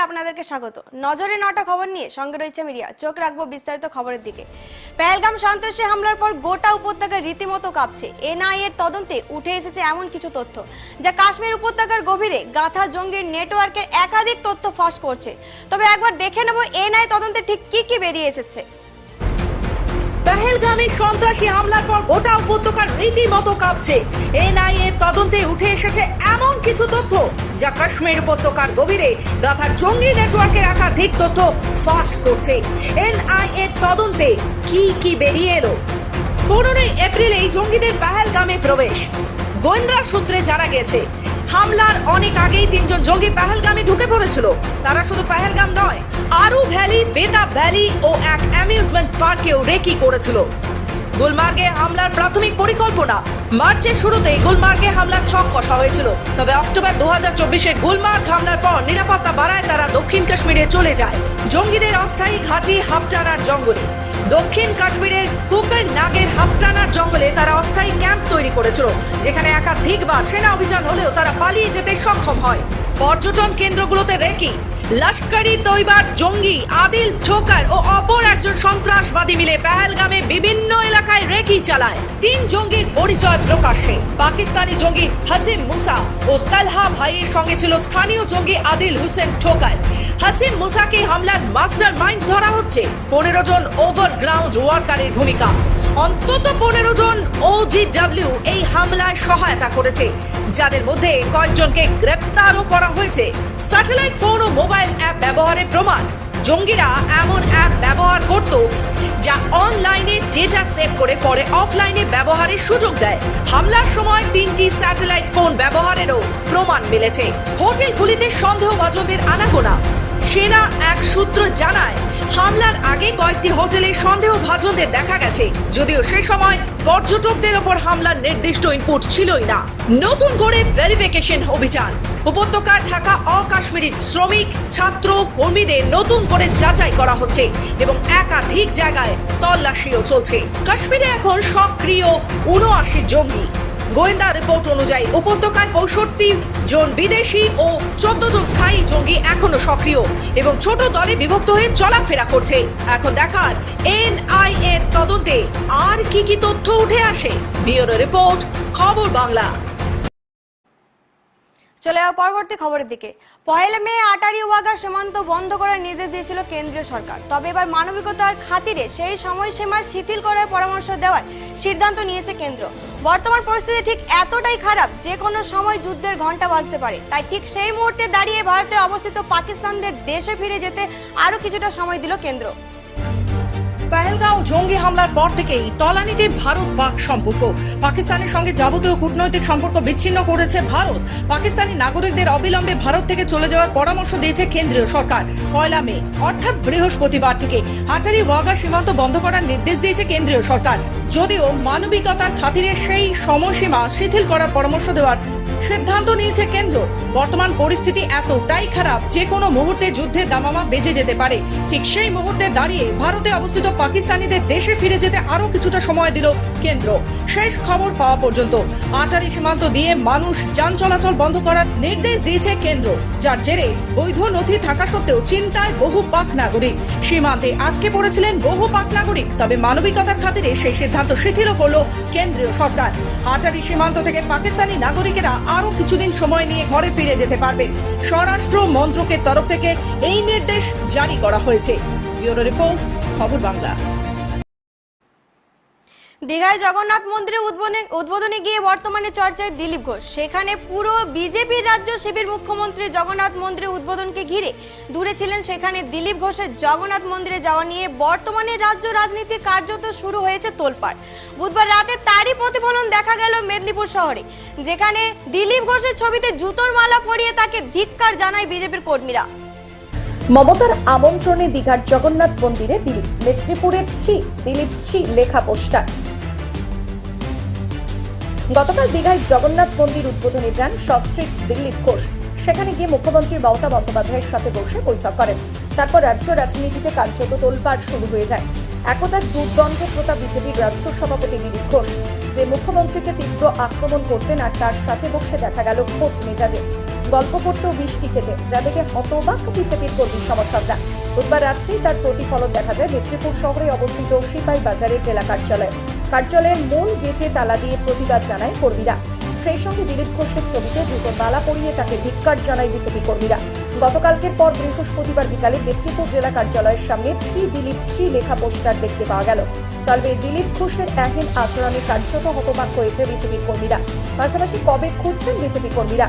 সুপ্রভাত আপনাদেরকে স্বাগত। নজরে নটা খবর নিয়ে সঙ্গে রয়েছে মিডিয়া। চোখ রাখব বিস্তারিত খবরের দিকে। পেহেলগাম সন্ত্রাসী হামলার পর গোটা উপত্যকা রীতিমতো কাঁপছে। এনআইএ এর তদন্তে উঠে এসেছে এমন কিছু তথ্য, যা কাশ্মীর উপত্যকার গভীরে গাথা জঙ্গির নেটওয়ার্কের একাধিক তথ্য ফাঁস করছে। তবে একবার দেখে নেব এনআই তদন্তে ঠিক কি কি বেরিয়ে এসেছে। পেহেলগামে সন্ত্রাসী হামলার পর গোটা উপত্যকার রীতিমতো কাঁপছে। এনআইএ তদন্তে উঠে এসেছে এমন কিছু তথ্য যা কাশ্মীর উপত্যকার গভীরে গাথা জঙ্গি নেটওয়ার্কের একাধিক তথ্য ফাঁস করছে। এনআইএ তদন্তে কি কি বেরিয়ে এলো? পনেরোই এপ্রিল এই জঙ্গিদের পেহেলগামে প্রবেশ। গোয়েন্দা সূত্রে জানা গেছে হামলার অনেক আগেই তিনজন জঙ্গি পেহেলগামে ঢুকে পড়েছিল। তারা শুধু পেহেলগাম নয় আরু ভ্যালি, বেতা ভ্যালি ও এক অ্যামিউজমেন্ট পার্কেও রেকি করেছিল। গুলমার্গে হামলার প্রাথমিক পরিকল্পনা, মার্চের শুরুতে গুলমার্গে হামলার ছক কষা হয়েছিল। তবে অক্টোবর দু হাজার চব্বিশে গুলমার্গ হামলার পর নিরাপত্তা বাড়ায় তারা দক্ষিণ কাশ্মীরে চলে যায়। জঙ্গিদের অস্থায়ী ঘাঁটি হাপটানার জঙ্গলে। দক্ষিণ কাশ্মীরের কুকের নাগের হাপটানার জঙ্গলে তারা অস্থায়ী ক্যাম্প তৈরি করেছিল, যেখানে একাধিকবার সেনা অভিযান হলেও তারা পালিয়ে যেতে সক্ষম হয়। পর্যটন কেন্দ্রগুলোতে রেকি লস্করি তৈবার জঙ্গি, আদিল, ঠোকার ও অপর একজন সন্ত্রাসবাদী মিলে পেহেলগামে বিভিন্ন এলাকায় রেকি চালায়। তিন জঙ্গির পরিচয় প্রকাশ্যে। পাকিস্তানি জঙ্গি হাসিম মুসা ও তালহা ভাইয়ের সঙ্গে ছিল স্থানীয় জঙ্গি আদিল হোসেন ঠোকার। হাসিম মুসাকে হামলার মাস্টার মাইন্ড ধরা হচ্ছে। পনেরো জন ওভারগ্রাউন্ড ওয়ার্কারের ভূমিকা। অন্তত পনেরো জন ওজিডব্লিউ এই হামলায় সহায়তা করেছে। যাদের মধ্যে কয়েকজনকে গ্রেফতারও করা হয়েছে। স্যাটেলাইট ফোন ও মোবাইল অ্যাপ ব্যবহারের প্রমাণ। জঙ্গিরা এমন অ্যাপ ব্যবহার করত, যা অনলাইনে ডেটা সেভ করে পরে অফলাইনে ব্যবহারের সুযোগ দেয়। হামলার সময় তিনটি স্যাটেলাইট ফোন ব্যবহারেরও প্রমাণ মিলেছে। হোটেলগুলিতে সন্দেহভাজনদের আনাগোনা। সেনা এক সূত্র জানায়, হামলার আগে কয়েকটি হোটেলে সন্দেহভাজনদের দেখা গেছে। যদিও সে সময় পর্যটকদের ওপর হামলার নির্দিষ্ট ইনপুট ছিলই না। নতুন করে ভেরিফিকেশন অভিযান। উপত্যকায় থাকা অকাশ্মীরি শ্রমিক, ছাত্র, কর্মীদের নতুন করে যাচাই করা হচ্ছে এবং একাধিক জায়গায় তল্লাশিও চলছে। কাশ্মীরে এখন সক্রিয় উনআশি জঙ্গি। গোয়েন্দা রিপোর্ট অনুযায়ী উপত্যকার পঁয়ষট্টি জন বিদেশি ও চোদ্দ জন স্থায়ী জঙ্গি এখনও সক্রিয় এবং ছোট দলে বিভক্ত হয়ে চলাফেরা করছে। এখন দেখার এনআইএ তদন্তে আর কি কি তথ্য উঠে আসে, ব্যুরো রিপোর্ট, খবর বাংলা। চলে যাওয়া পরবর্তী খবরের দিকে। পয়লা মে আটারি ওয়াগা সীমান্ত বন্ধ করার নির্দেশ দিয়েছিল কেন্দ্রীয় সরকার। তবে এবার মানবিকতার খাতিরে সেই সময়সীমা শিথিল করার পরামর্শ দেওয়ার সিদ্ধান্ত নিয়েছে কেন্দ্র। বর্তমান পরিস্থিতি ঠিক এতটাই খারাপ যে কোনো সময় যুদ্ধের ঘণ্টা বাজতে পারে। তাই ঠিক সেই মুহূর্তে দাঁড়িয়ে ভারতে অবস্থিত পাকিস্তানদের দেশে ফিরে যেতে আরও কিছুটা সময় দিল কেন্দ্র। পেহেলগাঁও জঙ্গি হামলার পর থেকেই তলানিতে ভারত পাক সম্পর্ক। পাকিস্তানের সঙ্গে যাবতীয় কূটনৈতিক সম্পর্ক বিচ্ছিন্ন করেছে ভারত। পাকিস্তানি নাগরিকদের অবিলম্বে ভারত থেকে চলে যাওয়ার পরামর্শ দিয়েছে কেন্দ্রীয় সরকার। পয়লা মে, অর্থাৎ বৃহস্পতিবার থেকে হাটারি ওয়াগা সীমান্ত বন্ধ করার নির্দেশ দিয়েছে কেন্দ্রীয় সরকার। যদিও মানবিকতার খাতিরে সেই সময়সীমা শিথিল করার পরামর্শ দেওয়ার সিদ্ধান্ত নিয়েছে কেন্দ্র। বর্তমান পরিস্থিতি এতটাই খারাপ, যে কোনো মুহূর্তে যুদ্ধের দামামা বেজে যেতে পারে। ঠিক সেই মুহূর্তে দাঁড়িয়ে ভারতে অবস্থিত পাকিস্তানিদের দেশে ফিরে যেতে আরও কিছুটা সময় দিল কেন্দ্র। শেষ খবর পাওয়া পর্যন্ত আটারি সীমান্ত দিয়ে মানুষ যান চলাচল বন্ধ করার নির্দেশ দিয়েছে কেন্দ্র, যার জেরে বৈধ নথি থাকা সত্ত্বেও চিন্তায় বহু পাক নাগরিক। সীমান্তে আজকে পড়েছিলেন বহু পাক নাগরিক, তবে মানবিকতার খাতিরে সেই সিদ্ধান্ত শিথিল করল কেন্দ্রীয় সরকার। আটারি সীমান্ত থেকে পাকিস্তানি নাগরিকেরা আরও কিছুদিন সময় নিয়ে ঘরে ফিরে যেতে পারবে। স্বরাষ্ট্র মন্ত্রকের তরফ থেকে এই নির্দেশ জারি করা হয়েছে। ব্যুরো রিপোর্ট, খবর বাংলা। দীঘায় জগন্নাথ মন্দিরে উদ্বোধনে উদ্বোধনে গিয়ে বর্তমানে চর্চায় দিলীপ ঘোষ। সেখানে পুরো বিজেপির রাজ্য শিবির মুখ্যমন্ত্রী জগন্নাথ মন্দিরে উদ্বোধনকে ঘিরে দূরে ছিলেন সেখানে দিলীপ ঘোষের জগন্নাথ মন্দিরে যাওয়া নিয়ে বর্তমানে রাজ্য রাজনীতি কার্যত শুরু হয়েছে তোলপাড়। বুধবার রাতে তারই প্রতিফলন দেখা গেল মেদিনীপুর শহরে, যেখানে দিলীপ ঘোষের ছবিতে জুতোর মালা পরিয়ে তাকে ধিক্কার জানায় বিজেপির কর্মীরা। মমতার আমন্ত্রণে দীঘার জগন্নাথ মন্দিরে দিলীপ, মেদিনীপুরের ছি দিলীপ ছি লেখা পোস্টার। গতকাল দীঘায় জগন্নাথ মন্দির উদ্বোধনে যান সবস্ট্রিট দিলীপ ঘোষ। সেখানে গিয়ে মুখ্যমন্ত্রী মমতা বন্দ্যোপাধ্যায়ের সাথে বসে বৈঠক করেন। তারপর রাজ্য রাজনীতিতে কার্যত তোলপাড় শুরু হয়ে যায়। একতার দুর্দ্বন্দ্ব প্রতা বিজেপির রাজ্য সভাপতি দিলীপ ঘোষ, যে মুখ্যমন্ত্রীকে তীব্র আক্রমণ করতেন আর তার সাথে বসে দেখা গেল খোঁজ মেজাজে। গল্প করত বৃষ্টি খেতে, যা দেখে হতবাক বিজেপির কর্মী সমর্থকরা। বুধবার রাত্রি তার প্রতিফলন দেখা যায় মেদিনীপুর শহরে অবস্থিত সিপাই বাজারে জেলা কার্যালয়। কার্যালয়ের মূল গেটে তালা দিয়ে প্রতিবাদ জানায় কর্মীরা। সেই সঙ্গে দিলীপ ঘোষের ছবিতে জুতোর মালা পরিয়ে তাকে ধিক্কার জানায় বিজেপি কর্মীরা। গতকালকের পর বৃহস্পতিবার বিকালে মেদিনীপুর জেলা কার্যালয়ের সামনে শ্রী দিলীপ শ্রী লেখা পোস্টার দেখতে পাওয়া গেল। তবে দিলীপ ঘোষের এহেন আচরণে কার্যত হতবাক হয়েছে বিজেপি কর্মীরা। পাশাপাশি কবে খুঁজছেন বিজেপি কর্মীরা?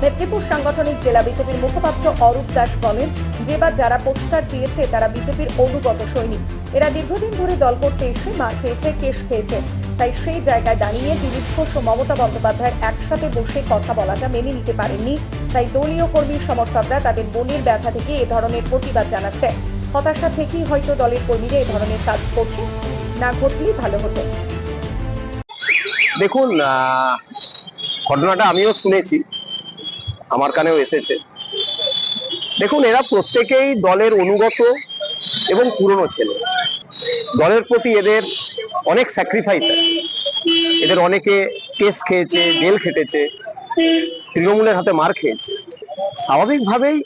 মেদিনীপুর সাংগঠনিক জেলা বিজেপির মুখপাত্র অরূপ দাস বলেন যে বা যারা পোস্টার দিয়েছে তারা বিজেপির অনুগত সৈনিক। এরা দীর্ঘদিন ধরে দল করতে এসে মার খেয়েছে, কেশ খেয়েছে। তাই সেই জায়গায় দাঁড়িয়ে দিলীপ ঘোষ ও মমতা বন্দ্যোপাধ্যায়ের একসাথে বসে কথা বলাটা মেনে নিতে পারেননি। তাই দলীয় কর্মী সমর্থকরা তাদের মনের ব্যথা থেকে এ ধরনের প্রতিবাদ জানাচ্ছে। হতাশা থেকেই হয়তো দলের কর্মীরা এ ধরনের কাজ করছে না ঘটলেই ভালো হতো। দেখুন ঘটনাটা আমিও শুনেছি। আমার কানেও এসেছে। দেখুন, এরা প্রত্যেকেই দলের অনুগত এবং পুরনো ছেলে। দলের প্রতি এদের অনেক স্যাক্রিফাইস আছে। এদের অনেকে কেস খেয়েছে, জেল খেটেছে, তৃণমূলের হাতে মার খেয়েছে। স্বাভাবিকভাবেই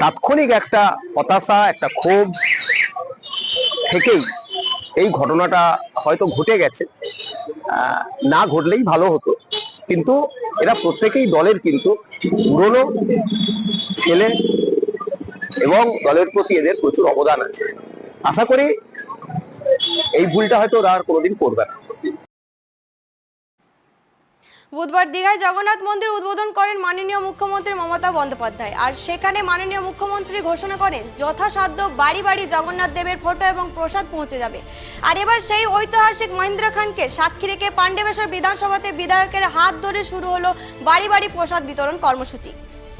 তাৎক্ষণিক একটা হতাশা, একটা ক্ষোভ থেকেই এই ঘটনাটা হয়তো ঘটে গেছে। না ঘটলেই ভালো হতো। কিন্তু এরা প্রত্যেকেই দলের কিন্তু পুরনো ছেলে এবং দলের প্রতি এদের প্রচুর অবদান আছে। আশা করি এই ভুলটা হয়তো ওরা আর কোনোদিন করবে না। বুধবার দীঘায় জগন্নাথ মন্দির উদ্বোধন করেন মাননীয় মুখ্যমন্ত্রী মমতা বন্দ্যোপাধ্যায়। আর সেখানে মাননীয় মুখ্যমন্ত্রী ঘোষণা করেন, যথাসাধ্য বাড়ি বাড়ি জগন্নাথ দেবের ফটো এবং প্রসাদ পৌঁছে যাবে। আর এবার সেই ঐতিহাসিক মহেন্দ্র খানকে সাক্ষী রেখে পাণ্ডবেশ্বর বিধানসভাতে বিধায়কের হাত ধরে শুরু হলো বাড়ি বাড়ি প্রসাদ বিতরণ কর্মসূচি।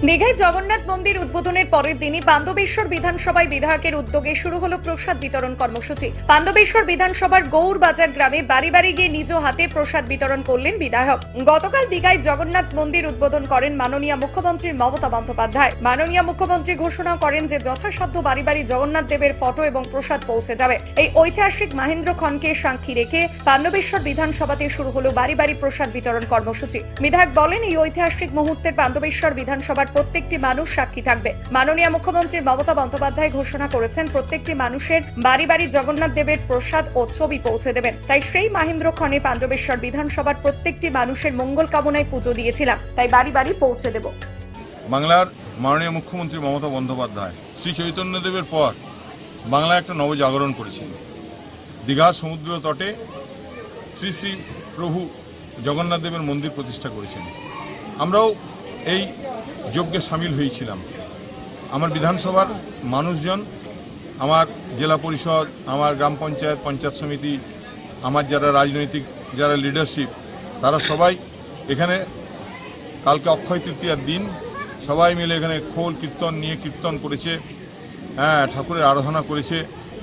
দীঘায় জগন্নাথ মন্দির উদ্বোধনের পরের দিনই পাণ্ডবেশ্বর বিধানসভায় বিধায়কের উদ্যোগে শুরু হলো প্রসাদ বিতরণ কর্মসূচি। পাণ্ডবেশ্বর বিধানসভার গৌরবাজার গ্রামে বাড়ি বাড়ি গিয়ে নিজ হাতে প্রসাদ বিতরণ করলেন বিধায়ক। গতকাল দীঘায় জগন্নাথ মন্দির উদ্বোধন করেন মাননীয় মুখ্যমন্ত্রী মমতা বন্দ্যোপাধ্যায়। মাননীয় মুখ্যমন্ত্রী ঘোষণা করেন যে যথাসাধ্য বাড়ি বাড়ি জগন্নাথ দেবের ফটো এবং প্রসাদ পৌঁছে যাবে। এই ঐতিহাসিক মাহেন্দ্র খনকে সাক্ষী রেখে পাণ্ডবেশ্বর বিধানসভাতে শুরু হলো বাড়ি বাড়ি প্রসাদ বিতরণ কর্মসূচি। বিধায়ক বলেন, এই ঐতিহাসিক মুহূর্তের পাণ্ডবেশ্বর বিধানসভার প্রত্যেকটি মানুষ সাক্ষী থাকবে। মাননীয় মুখ্যমন্ত্রী মমতা বন্দ্যোপাধ্যায় ঘোষণা করেছেন, প্রত্যেকটি মানুষের বাড়ি বাড়ি জগন্নাথ দেবের প্রসাদ ও ছবি পৌঁছে দেবেন। তাই সেই মাহেন্দ্র খনে পাণ্ডবেশ্বর বিধানসভার প্রত্যেকটি মানুষের মঙ্গল কামনায় পুজো দিয়েছিলাম। তাই বাড়ি বাড়ি পৌঁছে দেব। বাংলার মাননীয় মুখ্যমন্ত্রী মমতা বন্দ্যোপাধ্যায় শ্রী চৈতন্যদেবের পর বাংলা একটা নবজাগরণ করেছিল। দীঘা সমুদ্র তটে শ্রী শ্রী প্রভু জগন্নাথ দেবের মন্দির প্রতিষ্ঠা করেছেন। আমরাও এই যজ্ঞে সামিল হয়েছিলাম। আমার বিধানসভার মানুষজন, আমার জেলা পরিষদ, আমার গ্রাম পঞ্চায়েত পঞ্চায়েত সমিতি, আমার যারা রাজনৈতিক, যারা লিডারশিপ তারা সবাই এখানে কালকে অক্ষয় তৃতীয়ার দিন সবাই মিলে এখানে খোল কীর্তন নিয়ে কীর্তন করেছে। হ্যাঁ ঠাকুরের আরাধনা করেছে।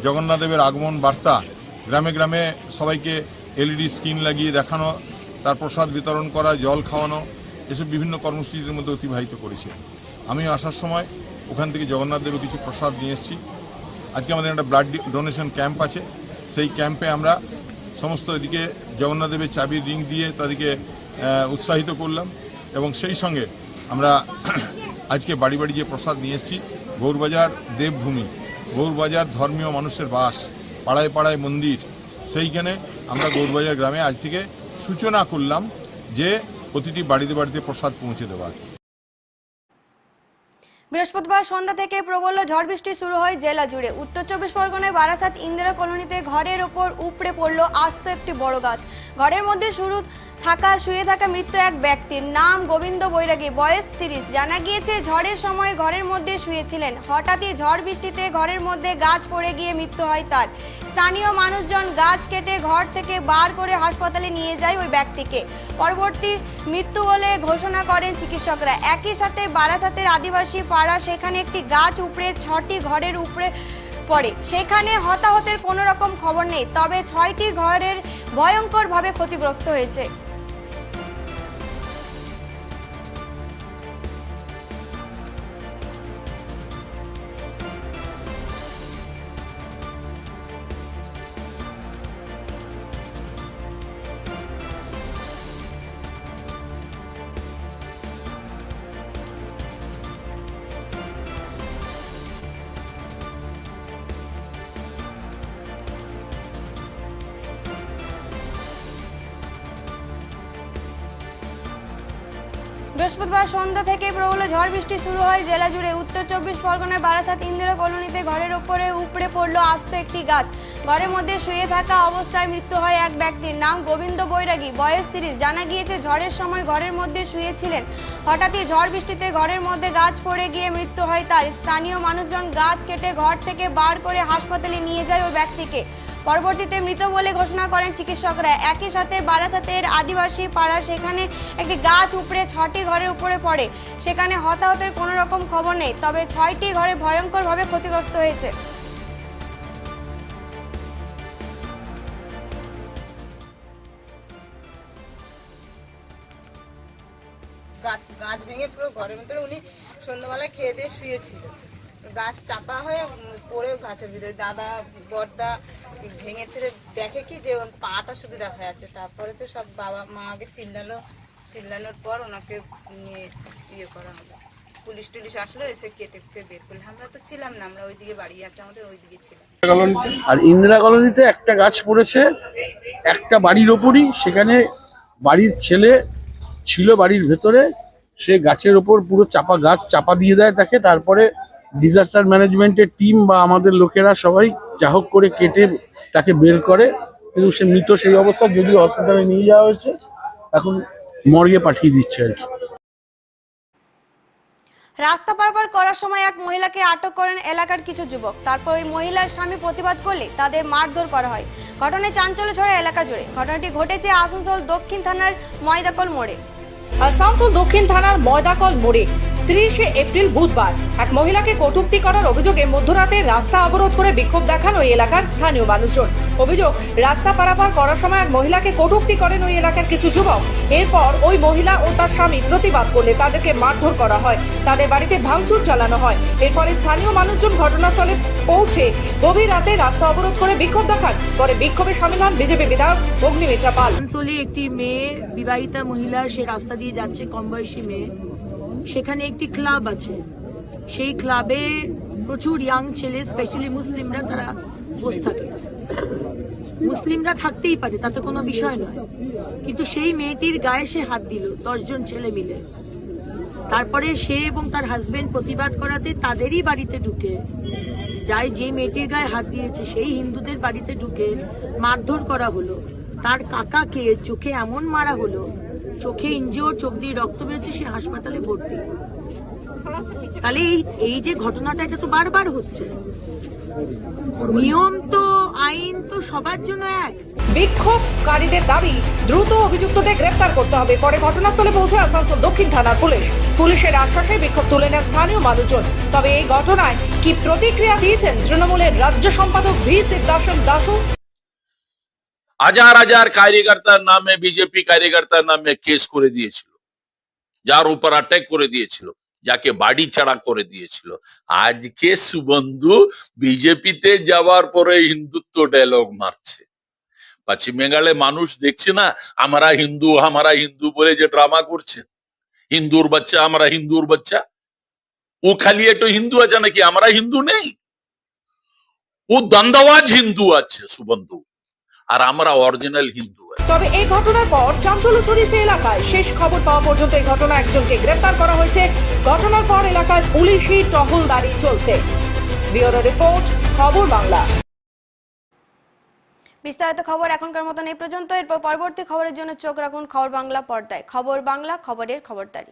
জগন্নাথদেবের আগমন বার্তা, গ্রামে গ্রামে সবাইকে এলইডি স্ক্রিন লাগিয়ে দেখানো, তার প্রসাদ বিতরণ করা, জল খাওয়ানো এসব বিভিন্ন কর্মসূচির মধ্যে অতিবাহিত করেছে। আমিও আসার সময় ওখান থেকে জগন্নাথদেবের কিছু প্রসাদ নিয়ে এসেছি। আজকে আমাদের একটা ব্লাড ডোনেশন ক্যাম্প আছে। সেই ক্যাম্পে আমরা সমস্ত এদিকে জগন্নাথদেবের চাবির রিং দিয়ে তাদেরকে উৎসাহিত করলাম এবং সেই সঙ্গে আমরা আজকে বাড়ি বাড়ি গিয়ে প্রসাদ নিয়ে এসেছি। গৌরবাজার দেবভূমি, গৌরবাজার ধর্মীয় মানুষের বাস, পাড়ায় পাড়ায় মন্দির। সেইখানে আমরা গৌরবাজার গ্রামে আজ থেকে সূচনা করলাম যে প্রতিটি বাড়িতে বাড়িতে প্রসাদ পৌঁছে দেওয়া। বৃহস্পতিবার সন্ধ্যা থেকে প্রবল ঝড় বৃষ্টি শুরু হয় জেলা জুড়ে। উত্তর চব্বিশ পরগনায় বারাসাত ইন্দিরা কলোনিতে ঘরের ওপর উপড়ে পড়ল আস্ত একটি বড় গাছ। ঘরের মধ্যে শুরু থাকা, শুয়ে থাকা মৃত্যু এক ব্যক্তির নাম গোবিন্দ বৈরাগী, বয়স তিরিশ। জানা গিয়েছে, ঝড়ের সময় ঘরের মধ্যে শুয়েছিলেন। হঠাৎই ঝড় বৃষ্টিতে ঘরের মধ্যে গাছ পড়ে গিয়ে মৃত্যু হয় তার। স্থানীয় মানুষজন গাছ কেটে ঘর থেকে বার করে হাসপাতালে নিয়ে যায় ওই ব্যক্তিকে। পরবর্তী মৃত্যু বলে ঘোষণা করেন চিকিৎসকরা। একই সাথে বারাসাতের আদিবাসী পাড়া, সেখানে একটি গাছ উপড়ে ছটি ঘরের উপরে পড়ে। সেখানে হতাহতের কোনো রকম খবর নেই, তবে ছয়টি ঘরের ভয়ঙ্করভাবে ক্ষতিগ্রস্ত হয়েছে। বৃহস্পতিবার সন্ধ্যা থেকে প্রবল ঝড় বৃষ্টি শুরু হয় জেলা জুড়ে। উত্তর চব্বিশ পরগনায় বারাসাত ইন্দিরা কলোনিতে ঘরের ওপরে উপড়ে পড়ল আস্ত একটি গাছ। ঘরের মধ্যে শুয়ে থাকা অবস্থায় মৃত্যু হয় এক ব্যক্তির নাম গোবিন্দ বৈরাগী, বয়স তিরিশ। জানা গিয়েছে, ঝড়ের সময় ঘরের মধ্যে শুয়েছিলেন। হঠাৎই ঝড় বৃষ্টিতে ঘরের মধ্যে গাছ পড়ে গিয়ে মৃত্যু হয় তার। স্থানীয় মানুষজন গাছ কেটে ঘর থেকে বার করে হাসপাতালে নিয়ে যায় ওই ব্যক্তিকে। পরবর্তীতে মৃত বলে ঘোষণা করেন চিকিৎসকরা। একই সাথে বারাসাতের আদিবাসী পাড়া, সেখানে একটি গাছ উপড়ে ছটি ঘরের উপরে পড়ে। সেখানে হতাহতের কোনো রকম খবর নেই, তবে ছয়টি ঘরে ভয়ঙ্করভাবে ক্ষতিগ্রস্ত হয়েছে। গাছ গাছ ভেঙে পুরো ঘরের ভিতরে উনি সন্ধ্যাবেলায় খেয়ে দিয়ে শুয়েছিল গাছ চাপা হয়ে পড়ে গাছের ভিতরে। দাদা বড়দা ভেঙে ছেড়ে দেখে কি যে ওর পাটা শুধু দেখা যাচ্ছে। তারপরে তো সব বাবা মা আগে চিল্লালো, চিল্লানোর পর ওনাকে নিয়ে ইয়ে করা হলো। পুলিশ টুলিশ আসলো, এসে কেটে কুটে বের করল। আমরা তো ছিলাম না, আমরা ওইদিকে বাড়ি আছে, আমাদের ওইদিকে ছিলাম। আর ইন্দিরা কলোনিতে একটা গাছ পড়েছে, একটা বাড়ির ওপরই। সেখানে বাড়ির ছেলে ছিল বাড়ির ভেতরে, সে গাছের ওপর পুরো চাপা গাছ চাপা দিয়ে দেয় তাকে। তারপরে ডিজাস্টার ম্যানেজমেন্টের টিম বা আমাদের লোকেরা সবাই যা হোক করে কেটে তাকে বের করে। কিন্তু সে মৃত সেই অবস্থা যদিও হসপিটালে নিয়ে যাওয়া হয়েছে এখন মর্গে পাঠিয়ে দিচ্ছে আর কি। রাস্তা পারাপার করার সময় এক মহিলাকে আটক করেন এলাকার কিছু যুবক। তারপর ওই মহিলার স্বামী প্রতিবাদ করলে তাদের মারধর করা হয়। ঘটনায় চাঞ্চল্য ছড়ে এলাকা জুড়ে। ঘটনাটি ঘটেছে আসানসোল দক্ষিণ থানার ময়দাকল মোড়ে। আসানসোল দক্ষিণ থানার ময়দাকল মোড়ে। তিরিশে এপ্রিল বুধবার। এক মহিলাকে কটূক্তি করার অভিযোগে মধ্যরাতে রাস্তা অবরোধ করে বিক্ষোভ দেখান ওই এলাকার স্থানীয় মানুষজন। অভিযোগ, রাস্তা পারাপার করার সময় এক মহিলাকে কটূক্তি করেন ওই এলাকার কিছু যুবক। এরপর ওই মহিলা ও তার স্বামী প্রতিবাদ করলে তাদেরকে মারধর করা হয়। তাদের বাড়িতে ভাঙচুর চালানো হয়। এর ফলে স্থানীয় মানুষজন ঘটনাস্থলে পৌঁছে গভীর রাতে রাস্তা অবরোধ করে বিক্ষোভ দেখান। পরে বিক্ষোভে সামিল হন বিজেপি বিধায়ক অগ্নিমিত্রা পাল। একটি মেয়ে, বিবাহিতা মহিলা, সে রাস্তা দিয়ে যাচ্ছে কম বয়সী মেয়ে। সেখানে একটি ক্লাব আছে। সেই ক্লাবে প্রচুর ইয়াং ছেলে স্পেশালি মুসলিমরা তারা বসে থাকে। মুসলিমরা থাকতেই পারে, তাতে কোনো বিষয় নয়। কিন্তু সেই মেয়েটির গায়ে সে হাত দিল দশজন ছেলে মিলে। তারপরে সে এবং তার হাজবেন্ড প্রতিবাদ করাতে তাদেরই বাড়িতে ঢুকে। যাই যে মেয়েটির গায়ে হাত দিয়েছে, সেই হিন্দুদের বাড়িতে ঢুকে মারধর করা হলো। তার কাকাকে চোখে এমন মারা হলো চোখে ইঞ্জিওর চোখ দিয়ে রক্ত বেরোচ্ছে, সে হাসপাতালে ভর্তি। তাহলে এই যে ঘটনাটা, এটা তো বারবার হচ্ছে। নিয়ম তো, আইন তো সবার জন্য এক। বিক্ষোভকারীদের দাবি, দ্রুত অভিযুক্তদের গ্রেপ্তার করতে হবে। পরে ঘটনাস্থলে পৌঁছে আসানসোল দক্ষিণ থানার পুলিশ। পুলিশের আশ্বাসে বিক্ষোভ তুলে নেন স্থানীয় মানুষজন। তবে এই ঘটনায় কি প্রতিক্রিয়া দিয়েছেন তৃণমূলের রাজ্য সম্পাদক ভি সিদ্ধাসন দাসু হাজার হাজার কার্যকর্তার নামে বিজেপি কার্যকর্তার নামে কেস করে দিয়েছিল। যার উপর অ্যাটাক করে দিয়েছিল, যাকে বাড়ি ছাড়া করে দিয়েছিল। আজকে সুবন্ধু বিজেপিতে যাওয়ার পরে হিন্দুত্ব ডায়লগ মারছে। পশ্চিম বেঙ্গলে মানুষ দেখছে না, আমরা হিন্দু আমরা হিন্দু বলে যে ড্রামা করছে। হিন্দুর বাচ্চা, আমরা হিন্দুর বাচ্চা। ও খালি একটু হিন্দু আছে নাকি? আমরা হিন্দু নেই। ও দ্বন্দ্বাজ হিন্দু আছে, সুবন্ধু। আর আমরা অরিজিনাল হিন্দু তবে এই ঘটনার পর চাঞ্চল্য ছড়িয়েছে এলাকায়। শেষ খবর পাওয়া পর্যন্ত এই ঘটনা একজনকে গ্রেপ্তার করা হয়েছে। ঘটনার পর এলাকায় পুলিশি টহলদারি চলছে। ব্যুরো রিপোর্ট খবর বাংলা। বিস্তারিত খবর এখনকার মতন এই পর্যন্ত। এরপর পরবর্তী খবরের জন্য চোখ রাখুন খবর বাংলা পর্দায়। খবর বাংলা খবরের খবরদারি।